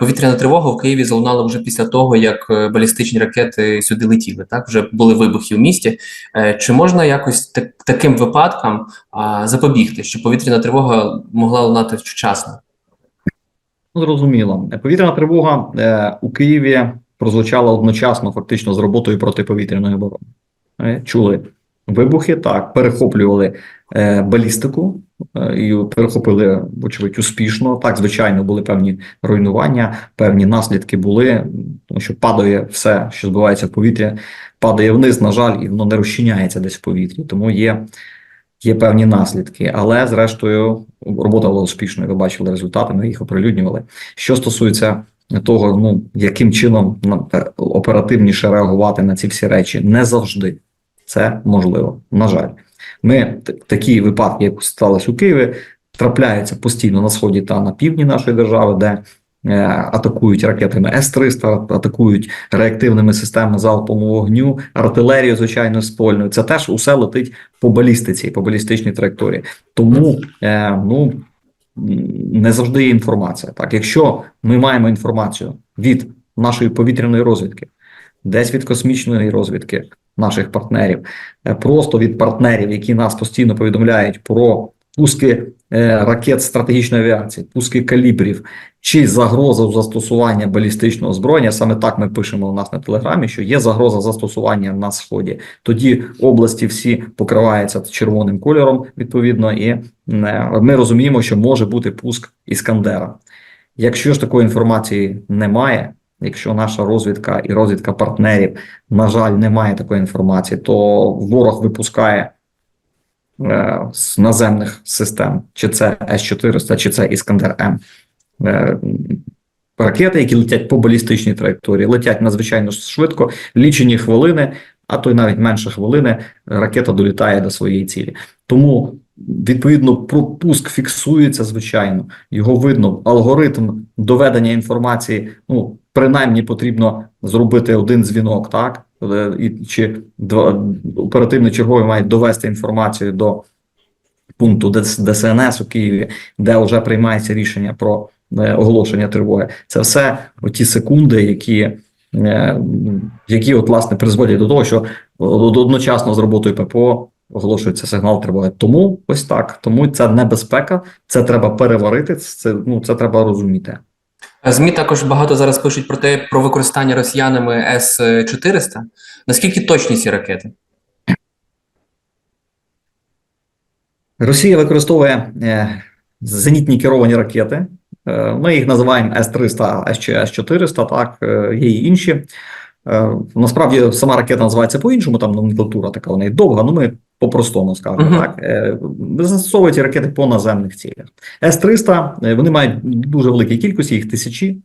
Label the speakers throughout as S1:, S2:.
S1: Повітряна тривога в Києві залунала вже після того, як е, балістичні ракети сюди летіли. Так вже були вибухи в місті. Е, Чи можна якось так, таким випадкам а, запобігти, щоб повітряна тривога могла лунати вчасно?
S2: Ну, Зрозуміло. Повітряна тривога е, у Києві прозвучала одночасно, фактично, з роботою протиповітряної оборони. Е, чули вибухи, так, перехоплювали е, балістику е, і перехопили, вочевидь, успішно. Так, звичайно, були певні руйнування, певні наслідки були, тому що падає все, що збивається в повітря, падає вниз, на жаль, і воно не розчиняється десь в повітрі. Тому є. Є певні наслідки, але зрештою робота була успішною. Ви бачили результати, ми їх оприлюднювали. Що стосується того, ну яким чином е, оперативніше реагувати на ці всі речі, не завжди це можливо. На жаль, ми такі випадки, як сталося у Києві, трапляються постійно на сході та на півдні нашої держави, де е, атакують ракетами С-300, атакують реактивними системами залпового вогню, артилерію, звичайно, спольною. Це теж усе летить по балістиці, по балістичній траєкторії. Тому е, ну не завжди є інформація. Так, якщо ми маємо інформацію від нашої повітряної розвідки, десь від космічної розвідки наших партнерів, е, просто від партнерів, які нас постійно повідомляють про пуски е, ракет стратегічної авіації, пуски калібрів чи загроза застосування балістичного озброєння. Саме так ми пишемо у нас на телеграмі, що є загроза застосування на сході. Тоді області всі покриваються червоним кольором, відповідно, і е, ми розуміємо, що може бути пуск іскандера. Якщо ж такої інформації немає, якщо наша розвідка і розвідка партнерів, на жаль, не має такої інформації, то ворог випускає е, з наземних систем, чи це С-400, чи це Іскандер М. Е, ракети, які летять по балістичній траєкторії, летять надзвичайно швидко, лічені хвилини, а то й навіть менше хвилини, ракета долітає до своєї цілі. Тому, відповідно, пропуск фіксується, звичайно, його видно. Алгоритм доведення інформації, ну, принаймні потрібно зробити один дзвінок, так? Е, І, чи два оперативні чергові мають довести інформацію до пункту ДСНС у Києві, де вже приймається рішення про е, оголошення тривоги. Це все оті секунди, які, е, які от, власне, призводять до того, що одночасно з роботою ППО оголошується сигнал тривоги. Тому ось так. Тому це небезпека, це треба переварити, це, ну, це треба розуміти.
S1: Е, ЗМІ також багато зараз пишуть про те, про використання росіянами С-400. Наскільки точні ці ракети?
S2: Росія використовує е, зенітні керовані ракети. Е, ми їх називаємо С-300, С-400, так, е, є і інші. Насправді сама ракета називається по-іншому, там номенклатура така вона і довга, ну ми по-простому скажемо.
S1: Мгм.
S2: так. Е, застосовують ці ракети по наземних цілях. С-300 е, вони мають дуже великі кількості, їх тисячі.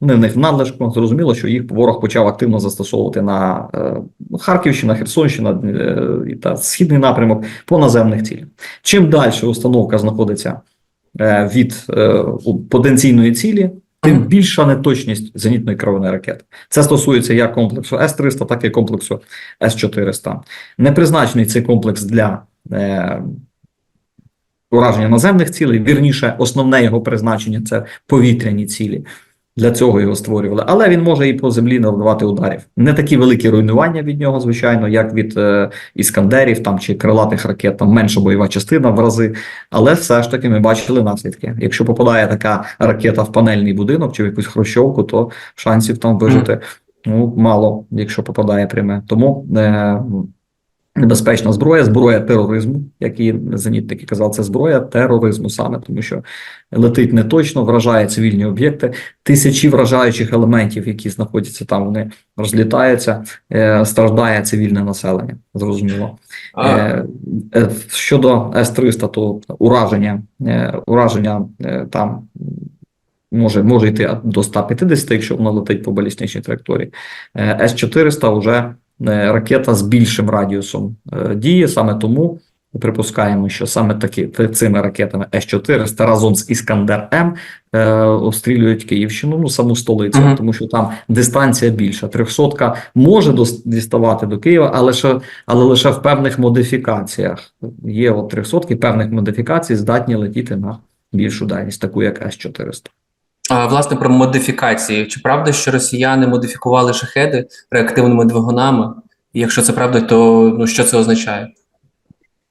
S2: Вони в них в надлишку. Зрозуміло, що їх ворог почав активно застосовувати на е, Харківщина, Херсонщина та східний напрямок по наземних цілях. Чим далі установка знаходиться від потенційної цілі, тим більша неточність зенітної керованої ракети. Це стосується як комплексу С-300, так і комплексу С-400. Не призначений цей комплекс для е, ураження наземних цілей. Вірніше, основне його призначення це повітряні цілі. Для цього його створювали, але він може і по землі надавати ударів. Не такі великі руйнування від нього, звичайно, як від е, іскандерів там чи крилатих ракет, там менша бойова частина в рази. Але все ж таки ми бачили наслідки. Якщо попадає така ракета в панельний будинок чи в якусь хрущовку, то шансів там вижити ну мало, якщо попадає пряме. Тому е, небезпечна зброя, зброя тероризму, як і зенітники казали, це зброя тероризму саме, тому що летить неточно, вражає цивільні об'єкти, тисячі вражаючих елементів, які знаходяться там, вони розлітаються, е, страждає цивільне населення. Зрозуміло. Е, е, щодо С-300, то ураження, е, ураження е, там може, може йти до 150, якщо воно летить по балістичній траєкторії. Е, С-400 вже ракета з більшим радіусом е, дії, саме тому припускаємо, що саме такі цими ракетами С-400 разом з Іскандер М е, обстрілюють Київщину, ну саму столицю,
S1: Мгм.
S2: тому що там дистанція більша. Трьохсотка може діставати до Києва, але лише, але лише в певних модифікаціях. Є от трьохсотки певних модифікацій здатні летіти на більшу дальність, таку як С-400.
S1: А, власне, про модифікації. Чи правда, що росіяни модифікували шахеди реактивними двигунами? І якщо це правда, то ну що це означає?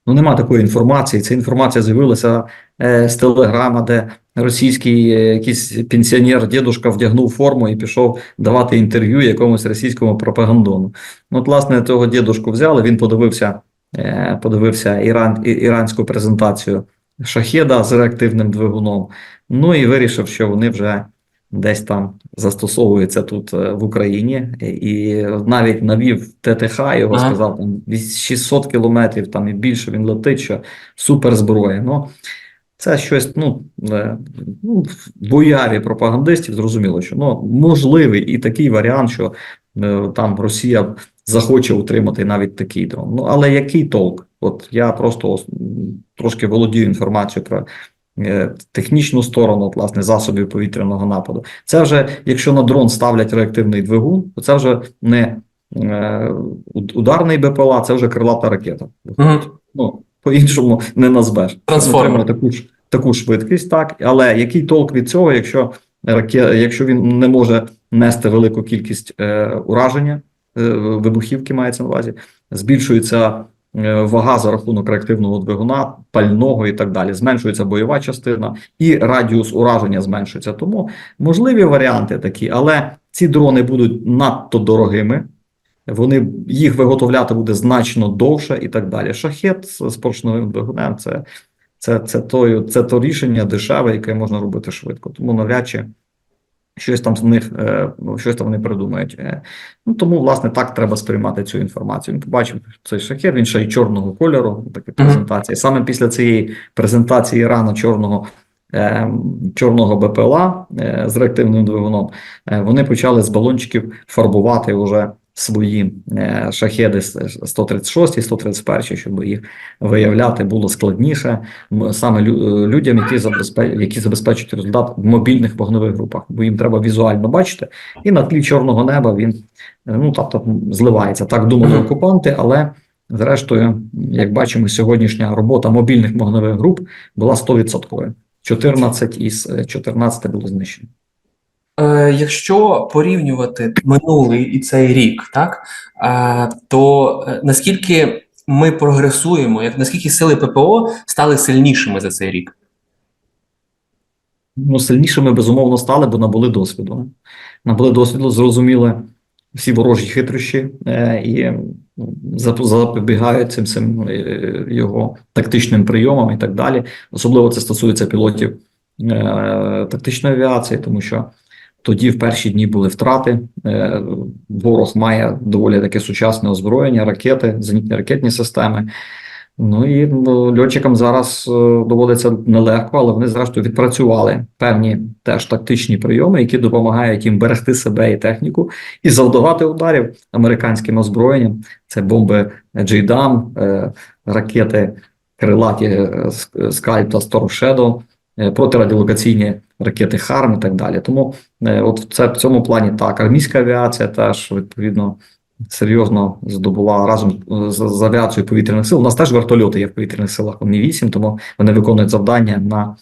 S2: Ну, нема такої інформації. Ця інформація з'явилася е, з телеграма, де російський е, якийсь пенсіонер, дідушка вдягнув форму і пішов давати інтерв'ю якомусь російському пропагандону. Ну, от, власне, цього дідушку взяли, він подивився, е, подивився іран, іранську презентацію шахеда з реактивним двигуном. Ну і вирішив, що вони вже десь там застосовуються тут е, в Україні, і навіть навів ТТХ, його
S1: Ага.
S2: сказав там 600 кілометрів там і більше він летить, що суперзброя. Ну це щось, ну, е, ну в уяві пропагандистів зрозуміло, що ну можливий і такий варіант, що е, там Росія захоче утримати навіть такий дрон. Ну але який толк? От я просто трошки володію інформацією про е, технічну сторону, от, власне, засобів повітряного нападу. Це вже, якщо на дрон ставлять реактивний двигун, то це вже не е, ударний БПЛА, це вже крилата ракета.
S1: Угу.
S2: Ну, по-іншому не назвеш.
S1: Трансформер.
S2: Таку, ж- таку швидкість, так. Але який толк від цього, якщо, раке, якщо він не може нести велику кількість е, ураження, е, вибухівки мається на увазі, збільшується вага за рахунок реактивного двигуна, пального і так далі. Зменшується бойова частина і радіус ураження зменшується. Тому можливі варіанти такі, але ці дрони будуть надто дорогими. Вони їх виготовляти буде значно довше і так далі. Шахет з з поршневим двигунем це, це, це, то, це то рішення дешеве, яке можна робити швидко. Тому навряд чи щось там з них е, ну, щось там вони придумають. Е, Ну тому, власне, так треба сприймати цю інформацію. Він побачив цей шахет, він ще й чорного кольору. Такі презентації. Саме після цієї презентації рано чорного. е, Чорного БПЛА з реактивним двигуном, вони почали з балончиків фарбувати вже свої е, шахеди 136 і 131, щоб їх виявляти було складніше саме е, людям, які забезпечують, які забезпечують результат в мобільних вогневих групах, бо їм треба візуально бачити, і на тлі чорного неба він е, ну тобто зливається. Так думали окупанти, але зрештою, як бачимо, сьогоднішня робота мобільних вогневих груп була 100%. 14 із е, 14 було знищено.
S1: Е, якщо порівнювати минулий і цей рік, так е, то е, наскільки ми прогресуємо, як наскільки сили ППО стали сильнішими за цей рік?
S2: Ну, сильнішими безумовно стали, бо набули досвіду. Набули досвіду, зрозуміли всі ворожі хитрощі е, і ну, запобігають цим, цим е, його тактичним прийомам і так далі. Особливо це стосується пілотів е, тактичної авіації, тому що тоді в перші дні були втрати. Е, ворог має доволі таке сучасне озброєння, ракети, зенітні ракетні системи. Ну і ну, льотчикам зараз е, доводиться нелегко, але вони зрештою відпрацювали певні теж тактичні прийоми, які допомагають їм берегти себе і техніку і завдавати ударів американським озброєнням. Це бомби е, ракети крилаті е, Ск- Скальп та Storm Shadow, протирадіолокаційні ракети ХАРМ і так далі. Тому е, от це в цьому плані так. Армійська авіація теж відповідно серйозно здобула разом з, з авіацією повітряних сил. У нас теж вертольоти є в повітряних силах Мі 8 тому вони виконують завдання на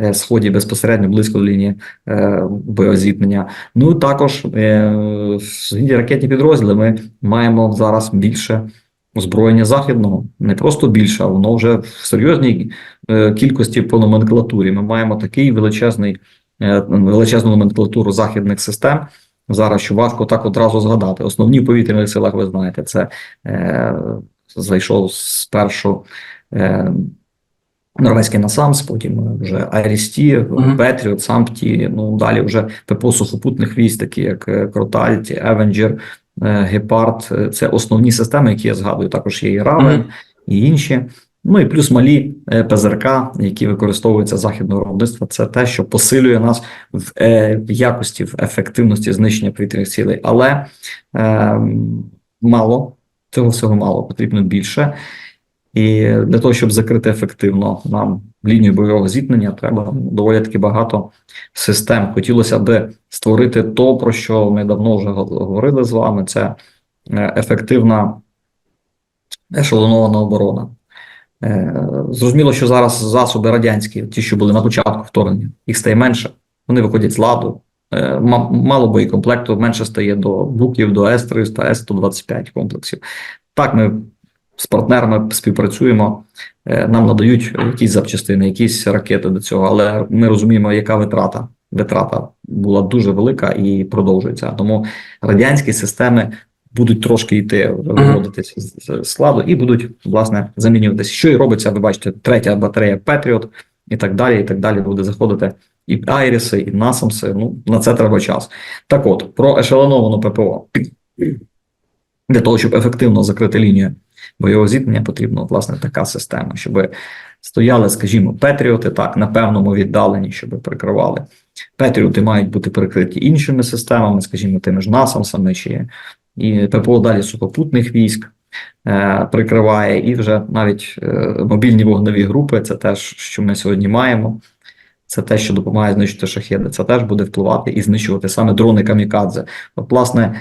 S2: е, сході безпосередньо близько до лінії е, боєзіткнення. Ну також е, ракетні підрозділи. Ми маємо зараз більше озброєння західного, не просто більше, а воно вже в серйозній е, кількості по номенклатурі. Ми маємо такий величезний е, величезну номенклатуру західних систем. Зараз що важко так одразу згадати. Основні повітряних силах, ви знаєте, це е, зайшов спершу е, норвезький насамс, потім вже Айрісті. Петріот, Сампті. Ну далі вже ППО сухопутних військ, такі як е, Кротальт, Евенджер, Гепард. Е, Це основні системи, які я згадую. Також є і Равен і інші. Ну і плюс малі е, ПЗРК, які використовуються західного виробництва. Це те, що посилює нас в, е, в якості, в ефективності знищення повітряних цілей. Але е, мало цього всього мало, потрібно більше. І для того, щоб закрити ефективно нам лінію бойового зіткнення, треба доволі таки багато систем. Хотілося б створити то, про що ми давно вже говорили з вами. Це е, ефективна ешелонована оборона. Е, Зрозуміло, що зараз засоби радянські, ті, що були на початку вторгнення, їх стає менше. вони виходять з ладу. Е, Мало боєкомплекту, менше стає до буків, до С-300, С-125 комплексів. Так, ми з партнерами співпрацюємо, е, нам надають якісь запчастини, якісь ракети до цього, але ми розуміємо, яка витрата. Витрата була дуже велика і продовжується. Тому радянські системи будуть трошки йти, виводитися з складу і будуть, власне, замінюватися. Що і робиться, ви бачите, третя батарея Patriot і так далі, і так далі буде заходити і Айріси, і Насамси. Ну, на це треба час. Так от, про ешелоновану ППО. Для того, щоб ефективно закрити лінію бойового зіткнення, потрібна власне така система, щоб стояли, скажімо, Петріоти так на певному віддаленні, щоб прикривали. Петріоти мають бути прикриті іншими системами, скажімо, тими ж Насамсами чи і ППО далі сухопутних військ е, прикриває, і вже навіть е, мобільні вогневі групи це теж, що ми сьогодні маємо. Це те, що допомагає знищити шахеди. Це теж буде впливати і знищувати саме дрони камікадзе. От, власне,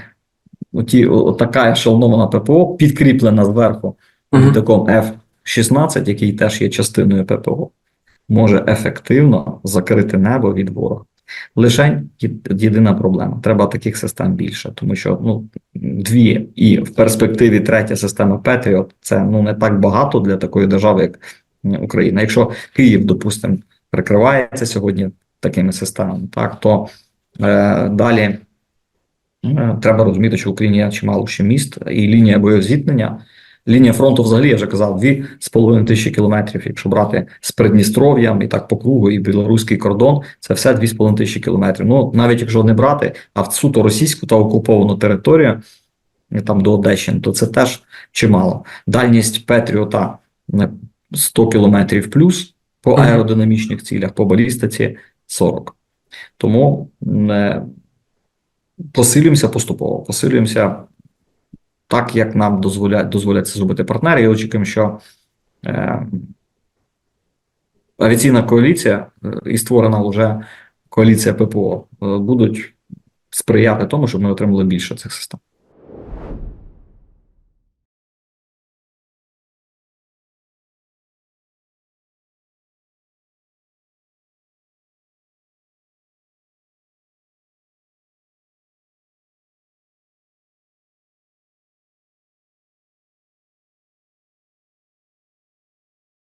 S2: оті, о- така ешелонована ППО, підкріплена зверху літаком F-16, який теж є частиною ППО, може ефективно закрити небо від ворога. Лишень єдина проблема. Треба таких систем більше, тому що ну, дві і в перспективі третя система Patriot – це ну, не так багато для такої держави, як Україна. Якщо Київ, допустимо, прикривається сьогодні такими системами, так, то е, далі треба розуміти, що в Україні є чимало ще міст і лінія боєзіткнення. Лінія фронту, взагалі, я вже казав, дві з половиною тисячі кілометрів, якщо брати з Придністров'ям і так по кругу, і білоруський кордон, це все дві з половиною тисячі кілометрів. Ну, навіть якщо не брати, а в суто російську та окуповану територію, там до Одещини, то це теж чимало. Дальність Петріота е, 100 кілометрів плюс по аеродинамічних цілях, по балістиці 40. Тому е, посилюємося поступово, посилюємося так, як нам дозволяють, дозволять це зробити партнери, і очікуємо, що е, авіаційна коаліція е, і створена вже коаліція ППО е, будуть сприяти тому, щоб ми отримали більше цих систем.